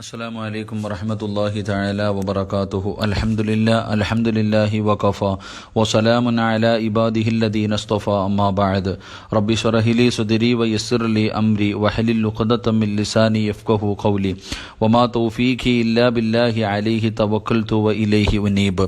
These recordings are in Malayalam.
السلام عليكم ورحمة الله تعالى وبركاته الحمد لله الحمد لله وكفى وسلام على عباده الذين اصطفى أما بعد رب اشرح لي صدري ويسر لي أمري وحلل عقدة من لساني يفقه قولي وما توفيقي إلا بالله عليه توكلت وإليه أنيب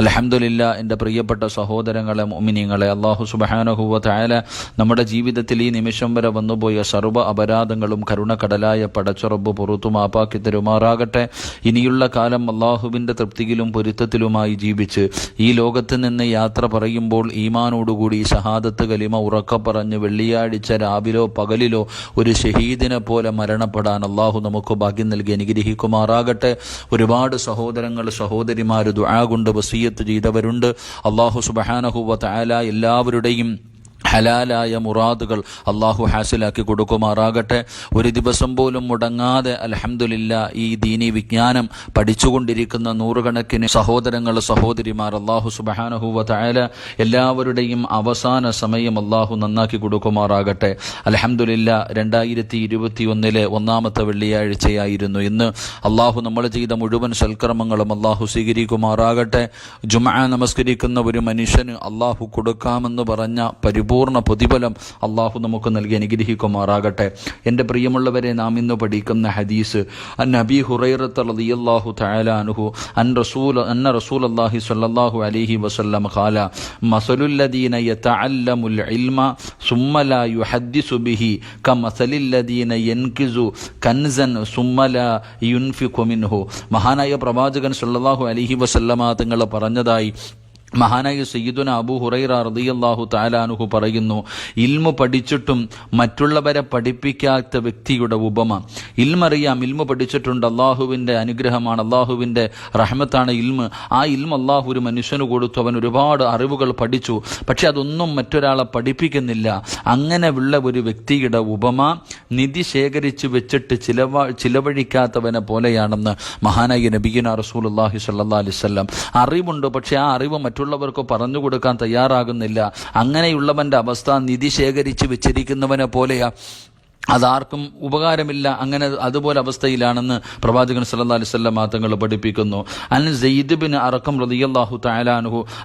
الحمد لله എൻ്റെ പ്രിയപ്പെട്ട സഹോദരങ്ങളെ മോമിനിയങ്ങളെ അള്ളാഹു സുബഹാനഹുവ തആല നമ്മുടെ ജീവിതത്തിൽ ഈ നിമിഷം വരെ വന്നുപോയ സർവ്വ അപരാധങ്ങളും കരുണക്കടലായ പടച്ചുറബ് പുറത്തു മാപ്പാക്കി തരുമാറാകട്ടെ ഇനിയുള്ള കാലം അള്ളാഹുവിന്റെ തൃപ്തിയിലും പൊരുത്തത്തിലുമായി ജീവിച്ച് ഈ ലോകത്ത് നിന്ന് യാത്ര പറയുമ്പോൾ ഈമാനോടുകൂടി ഷഹാദത്ത് കലിമ ഉറക്ക പറഞ്ഞ് വെള്ളിയാഴ്ച രാവിലോ പകലിലോ ഒരു ഷഹീദിനെ പോലെ മരണപ്പെടാൻ അള്ളാഹു നമുക്ക് ഭാഗ്യം നൽകി അനുഗ്രഹിക്കുമാറാകട്ടെ. ഒരുപാട് സഹോദരങ്ങൾ സഹോദരിമാർ ദുആ കൊണ്ട് വസീയത്ത് ചെയ്തവരുണ്ട്. അള്ളാഹു സുബഹാനഹുവ തആല എല്ലാവരുടെയും ഹലാലായ മുറാദുകൾ അള്ളാഹു ഹാസിലാക്കി കൊടുക്കുമാറാകട്ടെ. ഒരു ദിവസം പോലും മുടങ്ങാതെ അലഹമുല്ല ഈ ദീനി വിജ്ഞാനം പഠിച്ചുകൊണ്ടിരിക്കുന്ന നൂറുകണക്കിന് സഹോദരങ്ങൾ സഹോദരിമാർ അള്ളാഹു സുബാനഹുല എല്ലാവരുടെയും അവസാന സമയം അള്ളാഹു നന്നാക്കി കൊടുക്കുമാറാകട്ടെ. അലഹമുല്ല രണ്ടായിരത്തി ഇരുപത്തി ഒന്നിലെ ഒന്നാമത്തെ വെള്ളിയാഴ്ചയായിരുന്നു ഇന്ന്. അള്ളാഹു നമ്മൾ ചെയ്ത മുഴുവൻ സൽക്രമങ്ങളും അള്ളാഹു സ്വീകരിക്കുമാറാകട്ടെ. ജുമാ നമസ്കരിക്കുന്ന ഒരു മനുഷ്യന് അള്ളാഹു കൊടുക്കാമെന്ന് പറഞ്ഞ പരിപൂർണ പ്രതിഫലം അള്ളാഹു നമുക്ക് നൽകി അനുഗ്രഹിക്കുമാറാകട്ടെ. എന്റെ പ്രിയമുള്ളവരെ നാം ഇന്ന് പഠിക്കുന്ന ഹദീസ് അൻ നബി ഹുറൈറത്ത് റളിയല്ലാഹു തആല അൻഹു അൻ റസൂൽ അന്ന റസൂൽ അല്ലാഹി സ്വല്ലല്ലാഹു അലൈഹി വസല്ലം ഖാല മസലുല്ലദീന യതഅല്ലമുൽ ഇൽമ സുമ്മ യുഹദ്ദിസു ബിഹി കമസലില്ലദീന യൻകിസു കൻസൻ സുമ്മ യുൻഫിഖു മിൻഹു. മഹാനായ പ്രവാചകൻ സല്ലല്ലാഹു അലൈഹി വസല്ലമ തങ്ങൾ പറഞ്ഞതായി മഹാനായ സയ്യിദുന അബു ഹുറൈറ റളിയല്ലാഹു താലാനുഹു പറയുന്നു ഇൽമു പഠിച്ചിട്ടും മറ്റുള്ളവരെ പഠിപ്പിക്കാത്ത വ്യക്തിയുടെ ഉപമ. ഇൽമറിയാം ഇൽമ പഠിച്ചിട്ടുണ്ട് അള്ളാഹുവിന്റെ അനുഗ്രഹമാണ് അള്ളാഹുവിന്റെ റഹ്മത്താണ് ഇൽമ. ആ ഇൽമ അള്ളാഹു ഒരു മനുഷ്യന് കൊടുത്തു അവൻ ഒരുപാട് അറിവുകൾ പഠിച്ചു. പക്ഷെ അതൊന്നും മറ്റൊരാളെ പഠിപ്പിക്കുന്നില്ല. അങ്ങനെ ഉള്ള ഒരു വ്യക്തിയുടെ ഉപമ നിധി ശേഖരിച്ച് വെച്ചിട്ട് ചിലവ ചിലവഴിക്കാത്തവനെ പോലെയാണെന്ന് മഹാനായ നബീന റസൂൽ അള്ളാഹി സല്ലാ അലിസ്ല്ലാം അറിവുണ്ട്. പക്ഷെ ആ അറിവ് മറ്റുള്ളവർക്ക് പറഞ്ഞു കൊടുക്കാൻ തയ്യാറാകുന്നില്ല. അങ്ങനെയുള്ളവന്റെ അവസ്ഥ നിധി ശേഖരിച്ച് വെച്ചിരിക്കുന്നവനെ പോലെയാ. അതാർക്കും ഉപകാരമില്ല അങ്ങനെ അതുപോലെ അവസ്ഥയിലാണെന്ന് പ്രവാചകൻ സല്ലല്ലാഹു അലൈഹി വസല്ലം തങ്ങൾ പഠിപ്പിക്കുന്നു. അൻ സെയ്ദ് ബിൻ അറക്കം റളിയല്ലാഹു തആല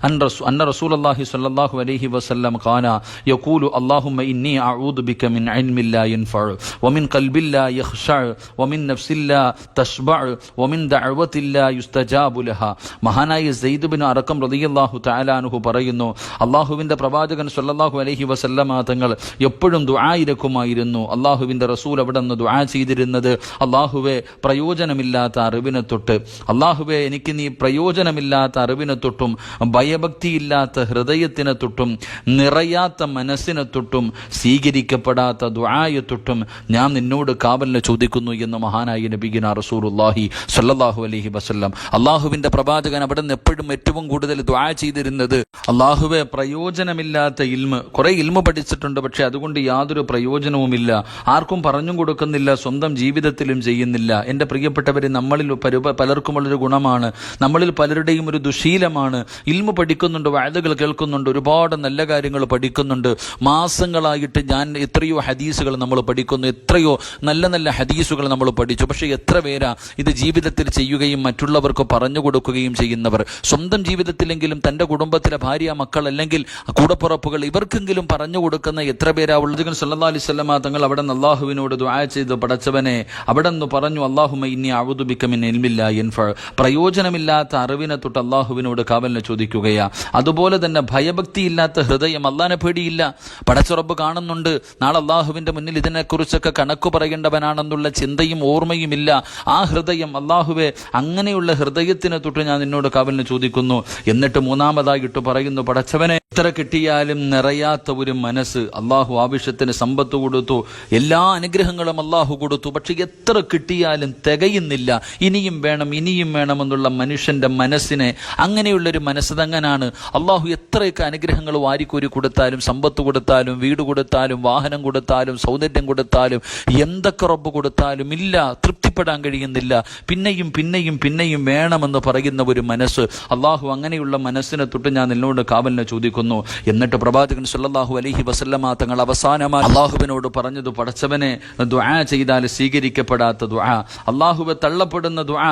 അൻ റസൂ അന്ന റസൂലുള്ളാഹി സ്വല്ലല്ലാഹു അലൈഹി വസല്ലം ഖാന യഖൂലു അല്ലാഹുമ്മ ഇന്നി അഊദു ബിക മിൻ ഇൽമിൻ ലാ യൻഫഉ വമിൻ ഖൽബില്ല യഖ്ശഉ വമിൻ നഫ്സിൻ ലാ തശ്ബഉ വമിൻ ദഅവത്തിൻ ലാ യുസ്തജാബു ലഹ. മഹാനായ സെയ്ദ് ബിൻ അറക്കം റളിയല്ലാഹു തആല പറയുന്നു അല്ലാഹുവിന്റെ പ്രവാചകൻ സല്ലല്ലാഹു അലൈഹി വസല്ലം തങ്ങൾ എപ്പോഴും ദുആയിരക്കുമായിരുന്നു അള്ളാഹുവിന്റെ റസൂൽ അവിടെ നിന്ന് ദുആ ചെയ്തിരുന്നത്. അള്ളാഹുവെ പ്രയോജനമില്ലാത്ത അറിവിനെ തൊട്ട് അള്ളാഹുവെ എനിക്ക് നീ പ്രയോജനമില്ലാത്ത അറിവിനെ തൊട്ടും ഭയഭക്തിയില്ലാത്ത ഹൃദയത്തിനെ തൊട്ടും നിറയാത്ത മനസ്സിനെ തൊട്ടും സ്വീകരിക്കപ്പെടാത്ത ദുആയെ തൊട്ടും ഞാൻ നിന്നോട് കാവലിനെ ചോദിക്കുന്നു എന്ന് മഹാനായ നബിഗിന റസൂലുല്ലാഹി സല്ലാഹു അലഹി വസല്ലം. അള്ളാഹുവിന്റെ പ്രവാചകൻ അവിടെ നിന്ന് എപ്പോഴും ഏറ്റവും കൂടുതൽ ദുആ ചെയ്തിരുന്നത് അള്ളാഹുവെ പ്രയോജനമില്ലാത്ത ഇൽമ്. കുറേ ഇൽമ പഠിച്ചിട്ടുണ്ട് പക്ഷെ അതുകൊണ്ട് യാതൊരു പ്രയോജനവുമില്ല. ആർക്കും പറഞ്ഞും കൊടുക്കുന്നില്ല സ്വന്തം ജീവിതത്തിലും ചെയ്യുന്നില്ല. എന്റെ പ്രിയപ്പെട്ടവരെ നമ്മളിൽ പലർക്കുമുള്ളൊരു ഗുണമാണ്. നമ്മളിൽ പലരുടെയും ഒരു ദുശീലമാണ്. ഇൽമ പഠിക്കുന്നുണ്ട് വാഴകൾ കേൾക്കുന്നുണ്ട് ഒരുപാട് നല്ല കാര്യങ്ങൾ പഠിക്കുന്നുണ്ട്. മാസങ്ങളായിട്ട് ഞാൻ എത്രയോ ഹദീസുകൾ നമ്മൾ പഠിക്കുന്നു എത്രയോ നല്ല നല്ല ഹദീസുകൾ നമ്മൾ പഠിച്ചു. പക്ഷേ എത്ര പേരാ ഇത് ജീവിതത്തിൽ ചെയ്യുകയും മറ്റുള്ളവർക്ക് പറഞ്ഞു കൊടുക്കുകയും ചെയ്യുന്നവർ. സ്വന്തം ജീവിതത്തിലെങ്കിലും തന്റെ കുടുംബത്തിലെ ഭാര്യ മക്കൾ അല്ലെങ്കിൽ കൂടപ്പുറപ്പുകൾ ഇവർക്കെങ്കിലും പറഞ്ഞു കൊടുക്കുന്ന എത്ര പേരാ ഉള്ളത്? സല്ലാ അലിസ്വല്ലാ തങ്ങൾ അവിടെ അള്ളാഹുവിനോട് ദുആ ചെയ്ത് പടച്ചവനെ അവിടെ നിന്ന് പറഞ്ഞു അള്ളാഹുമ ഇനി അവുദുബിക്കമിൻ എൽമില്ല എൻഫ പ്രയോജനമില്ലാത്ത അറിവിനെ തൊട്ട് അള്ളാഹുവിനോട് കാവലിനെ ചോദിക്കുകയാ. അതുപോലെ തന്നെ ഭയഭക്തി ഇല്ലാത്ത ഹൃദയം അള്ളാനെ പേടിയില്ല. പടച്ചുറപ്പ് കാണുന്നുണ്ട്. നാളെ അള്ളാഹുവിന്റെ മുന്നിൽ ഇതിനെക്കുറിച്ചൊക്കെ കണക്ക് പറയേണ്ടവനാണെന്നുള്ള ചിന്തയും ഓർമ്മയുമില്ല. ആ ഹൃദയം അള്ളാഹുവെ അങ്ങനെയുള്ള ഹൃദയത്തിനെ തൊട്ട് ഞാൻ നിന്നോട് കാവലിന് ചോദിക്കുന്നു. എന്നിട്ട് മൂന്നാമതായിട്ട് പറയുന്നു പടച്ചവനെ എത്ര കിട്ടിയാലും നിറയാത്ത ഒരു മനസ്സ് അള്ളാഹു ആവശ്യത്തിന് സമ്പത്ത് കൊടുത്തു. എല്ലാ അനുഗ്രഹങ്ങളും അള്ളാഹു കൊടുത്തു. പക്ഷെ എത്ര കിട്ടിയാലും തികയുന്നില്ല. ഇനിയും വേണം ഇനിയും വേണമെന്നുള്ള മനുഷ്യന്റെ മനസ്സിനെ അങ്ങനെയുള്ളൊരു മനസ്സതങ്ങനാണ്. അള്ളാഹു എത്രയൊക്കെ അനുഗ്രഹങ്ങൾ വാരിക്കോരി കൊടുത്താലും സമ്പത്ത് കൊടുത്താലും വീട് കൊടുത്താലും വാഹനം കൊടുത്താലും സൗന്ദര്യം കൊടുത്താലും എന്തൊക്കെ റബ്ബ് കൊടുത്താലും ഇല്ല തൃപ്തിപ്പെടാൻ കഴിയുന്നില്ല. പിന്നെയും പിന്നെയും പിന്നെയും വേണമെന്ന് പറയുന്ന ഒരു മനസ്സ് അള്ളാഹു അങ്ങനെയുള്ള മനസ്സിനെ തൊട്ട് ഞാൻ നിന്നോട് കാവലിനെ ചോദിക്കുന്നു. എന്നിട്ട് പ്രവാചകൻ സല്ലാഹു അലഹി വസല്ലമ തങ്ങൾ അവസാനമായി അള്ളാഹുവിനോട് പറഞ്ഞത് പടച്ചവനെ ദുആ ചെയ്താൽ സ്വീകരിക്കപ്പെടാത്ത ദുആ. അള്ളാഹുവെ തള്ളപ്പെടുന്ന ദുആ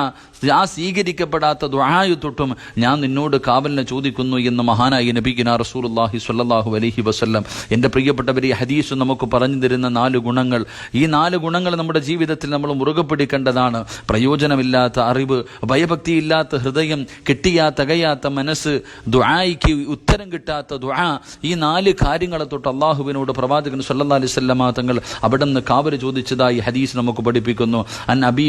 ആ സ്വീകരിക്കപ്പെടാത്ത ദുആയു തൊട്ടും ഞാൻ നിന്നോട് കാവലിനെ ചോദിക്കുന്നു എന്ന് മഹാനായി നബിഗിന റസൂലുള്ളാഹി സ്വല്ലല്ലാഹു അലൈഹി വസല്ലം. എന്റെ പ്രിയപ്പെട്ടവർ ഹദീസ് നമുക്ക് പറഞ്ഞു തരുന്ന നാല് ഗുണങ്ങൾ. ഈ നാല് ഗുണങ്ങൾ നമ്മുടെ ജീവിതത്തിൽ നമ്മൾ മുറുകെ പിടിക്കേണ്ടതാണ്. പ്രയോജനമില്ലാത്ത അറിവ് ഭയഭക്തിയില്ലാത്ത ഹൃദയം കിട്ടിയാ തകയാത്ത മനസ്സ് ദുആയ്ക്ക് ഉത്തരം കിട്ടാത്ത ദുആ. ഈ നാല് കാര്യങ്ങളെ തൊട്ട് അള്ളാഹുവിനോട് പ്രവാചകൻ സല്ലാ അലൈവല്ല തങ്ങൾ അവിടെ നിന്ന് കാവര് ചോദിച്ചതായി ഹദീസ് നമുക്ക് പഠിപ്പിക്കുന്നു. അൻ അബി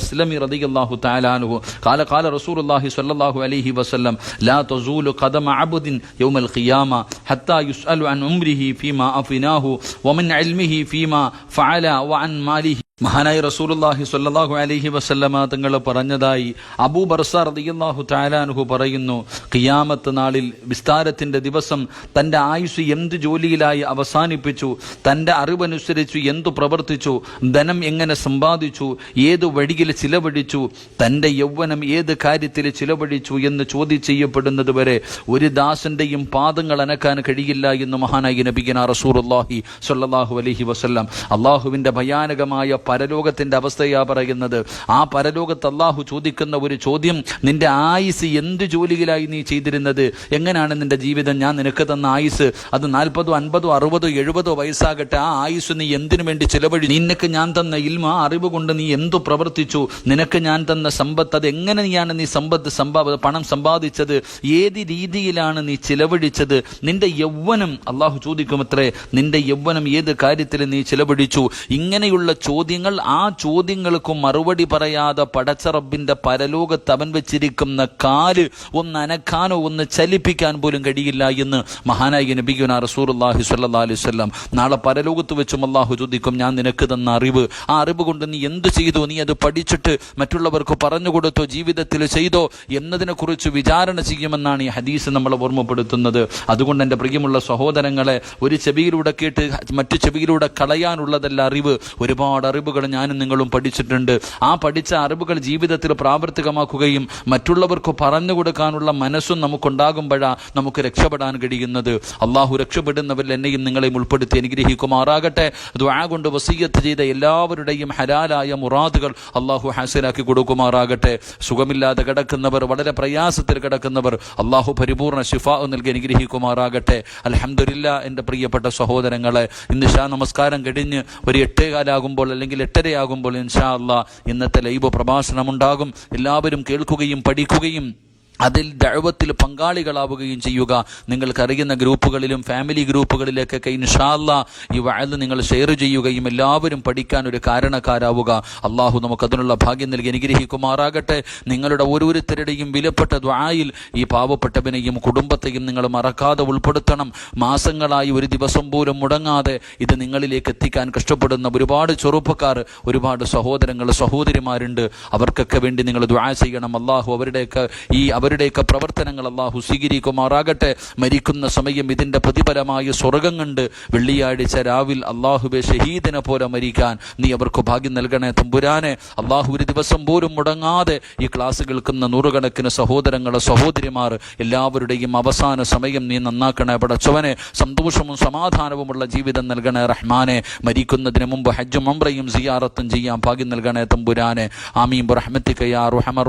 അസ്ലമി റളിയല്ലാഹു തആലാഹു കാല കാല റസൂലുള്ളാഹി സ്വല്ലല്ലാഹു അലൈഹി വസല്ലം ലാ തസൂലു ഖദമ അബ്ദിൻ യൗമൽ ഖിയാമ ഹത്താ യുസ്അലു അൻ ഉംരിഹി ഫീമാ അഫിനാഹു വമൻ ഇൽമിഹി ഫീമാ ഫഅല വഅൻ മാലിഹി മഹാനായി റസൂലുള്ളാഹി സ്വല്ലല്ലാഹു അലഹി വസല്ലമ തങ്ങൾ പറഞ്ഞതായി അബൂ ബർസ റളിയല്ലാഹു തആലാൻഹു പറയുന്നു കിയാമത്ത് നാളിൽ വിസ്താരത്തിന്റെ ദിവസം തന്റെ ആയുസ് എന്ത് ജോലിയിലായി അവസാനിപ്പിച്ചു തന്റെ അറിവനുസരിച്ചു എന്തു പ്രവർത്തിച്ചു ധനം എങ്ങനെ സമ്പാദിച്ചു ഏത് വഴിയിൽ ചിലവഴിച്ചു തന്റെ യൗവനം ഏത് കാര്യത്തിൽ ചിലവഴിച്ചു എന്ന് ചോദ്യം ചെയ്യപ്പെടുന്നത് വരെ ഒരു ദാസന്റെയും പാദങ്ങൾ അനക്കാൻ കഴിയില്ല എന്ന് മഹാനായി നബിഗന റസൂലുള്ളാഹി സ്വല്ലല്ലാഹു അലഹി വസല്ലം അള്ളാഹുവിന്റെ ഭയാനകമായ പരലോകത്തിന്റെ അവസ്ഥയാ പറയുന്നത്. ആ പരലോകത്ത് അള്ളാഹു ചോദിക്കുന്ന ഒരു ചോദ്യം നിന്റെ ആയുസ് എന്ത് ജോലിയിലായി നീ ചെയ്തിരുന്നത്? എങ്ങനെയാണ് നിന്റെ ജീവിതം? ഞാൻ നിനക്ക് തന്ന ആയുസ് അത് നാൽപ്പതോ അൻപതോ അറുപതോ എഴുപതോ വയസ്സാകട്ടെ. ആ ആയുസ് നീ എന്തിനു വേണ്ടി ചിലവഴി? നിനക്ക് ഞാൻ തന്ന ഇൽമ അറിവ് കൊണ്ട് നീ എന്തു പ്രവർത്തിച്ചു? നിനക്ക് ഞാൻ തന്ന സമ്പത്ത് അത് എങ്ങനെ നീയാണ് നീ സമ്പത്ത് സമ്പാ പണം സമ്പാദിച്ചത്? ഏത് രീതിയിലാണ് നീ ചിലവഴിച്ചത്? നിന്റെ യൗവനം അള്ളാഹു ചോദിക്കുമത്രേ നിന്റെ യൗവനം ഏത് കാര്യത്തിൽ നീ ചിലവഴിച്ചു? ഇങ്ങനെയുള്ള ചോദ്യങ്ങൾ ആ ചോദ്യങ്ങൾക്ക് മറുപടി പറയാതെ പടച്ചറബിന്റെ പരലോകത്ത് അവൻ വെച്ചിരിക്കുന്ന കാൽ ഒന്ന് അനക്കാനോ ഒന്ന് ചലിപ്പിക്കാൻ പോലും കഴിയില്ല എന്ന് മഹാനായി നബിഗുന റസൂർല്ലാഹി സ്വല്ലാ അലൈഹി സ്വല്ലാം നാളെ പരലോകത്ത് വെച്ചും അള്ളാഹു ചോദിക്കും ഞാൻ നിനക്ക് തന്ന അറിവ് ആ അറിവ് കൊണ്ട് നീ എന്ത് ചെയ്തു? നീ അത് പഠിച്ചിട്ട് മറ്റുള്ളവർക്ക് പറഞ്ഞു കൊടുത്തോ ജീവിതത്തിൽ ചെയ്തോ എന്നതിനെക്കുറിച്ച് വിചാരണ ചെയ്യുമെന്നാണ് ഈ ഹദീസ് നമ്മളെ ഓർമ്മപ്പെടുത്തുന്നത്. അതുകൊണ്ട് എന്റെ പ്രിയമുള്ള സഹോദരങ്ങളെ ഒരു ചെവിയിലൂടെ കേട്ട് മറ്റു ചെവിയിലൂടെ കളയാനുള്ളതല്ല അറിവ്. ഒരുപാട് അറിവുകൾ ഞാനും നിങ്ങളും പഠിച്ചിട്ടുണ്ട്. ആ പഠിച്ച അറിവുകൾ ജീവിതത്തിൽ പ്രാവർത്തികമാക്കുകയും മറ്റുള്ളവർക്ക് പറഞ്ഞു കൊടുക്കാനുള്ള മനസ്സും നമുക്കുണ്ടാകുമ്പോഴാണ് നമുക്ക് രക്ഷപ്പെടാൻ കഴിയുന്നത്. അള്ളാഹു രക്ഷപ്പെടുന്നവരിൽ എന്നെയും നിങ്ങളെയും ഉൾപ്പെടുത്തി അനുഗ്രഹിക്കുമാറാകട്ടെ. ദ്വാ കൊണ്ട് വസീയത്ത് ചെയ്ത എല്ലാവരുടെയും ഹലാലായ മുറാദുകൾ അള്ളാഹു ഹാസിലാക്കി കൊടുക്കുമാറാകട്ടെ. സുഖമില്ലാതെ കിടക്കുന്നവർ വളരെ പ്രയാസത്തിൽ കിടക്കുന്നവർ അള്ളാഹു പരിപൂർണ ശിഫ നൽകി അനുഗ്രഹിക്കുമാറാകട്ടെ. അലഹമില്ല എന്റെ പ്രിയപ്പെട്ട സഹോദരങ്ങളെ ഇന്ന് ഷാ നമസ്കാരം കഴിഞ്ഞ് ഒരു എട്ടേകാലാകുമ്പോൾ അല്ലെങ്കിൽ എട്ടരയാകുമ്പോൾ ഇൻഷാ അള്ളാ ഇന്നത്തെ ലൈവ് പ്രഭാഷണം ഉണ്ടാകും എല്ലാവരും കേൾക്കുകയും പഠിക്കുകയും അതിൽ ദഴവത്തിൽ പങ്കാളികളാവുകയും ചെയ്യുക. നിങ്ങൾക്കറിയുന്ന ഗ്രൂപ്പുകളിലും ഫാമിലി ഗ്രൂപ്പുകളിലേക്കൊക്കെ ഇൻഷാല്ല ഈ വയൽ നിങ്ങൾ ഷെയർ ചെയ്യുകയും എല്ലാവരും പഠിക്കാൻ ഒരു കാരണക്കാരാവുക. അള്ളാഹു നമുക്ക് അതിനുള്ള ഭാഗ്യം നൽകി അനുഗ്രഹിക്കുമാറാകട്ടെ. നിങ്ങളുടെ ഓരോരുത്തരുടെയും വിലപ്പെട്ട ദ്വായിൽ ഈ പാവപ്പെട്ടവനെയും കുടുംബത്തെയും നിങ്ങൾ മറക്കാതെ ഉൾപ്പെടുത്തണം. മാസങ്ങളായി ഒരു ദിവസം പോലും മുടങ്ങാതെ ഇത് നിങ്ങളിലേക്ക് എത്തിക്കാൻ കഷ്ടപ്പെടുന്ന ഒരുപാട് ചെറുപ്പക്കാർ ഒരുപാട് സഹോദരങ്ങൾ സഹോദരിമാരുണ്ട്. അവർക്കൊക്കെ വേണ്ടി നിങ്ങൾ ദ്വാ ചെയ്യണം. അള്ളാഹു അവരുടെയൊക്കെ ഈ അവരുടെയൊക്കെ പ്രവർത്തനങ്ങൾ അള്ളാഹു സ്വീകരിക്കുമാറാകട്ടെ. മരിക്കുന്ന സമയം ഇതിന്റെ പ്രതിഫലമായ സ്വർഗം കണ്ട് വെള്ളിയാഴ്ച രാവിൽ അള്ളാഹുബെ ഷഹീദിനെ പോലെ മരിക്കാൻ നീ അവർക്ക് ഭാഗ്യം നൽകണേ തമ്പുരാനെ. അള്ളാഹു ഒരു ദിവസം പോലും മുടങ്ങാതെ ഈ ക്ലാസ് കേൾക്കുന്ന നൂറുകണക്കിന് സഹോദരങ്ങളെ സഹോദരിമാർ എല്ലാവരുടെയും അവസാന സമയം നീ നന്നാക്കണേ പടച്ചവനെ. സന്തോഷവും സമാധാനവുമുള്ള ജീവിതം നൽകണേ റഹ്മാനെ. മരിക്കുന്നതിന് മുമ്പ് ഹജ്ജും അമ്രയും സിയാറത്തും ചെയ്യാൻ ഭാഗ്യം നൽകണേ തമ്പുരാനെ. ആമീൻ. റഹ്മത്തിക്കയാ റുഹമർ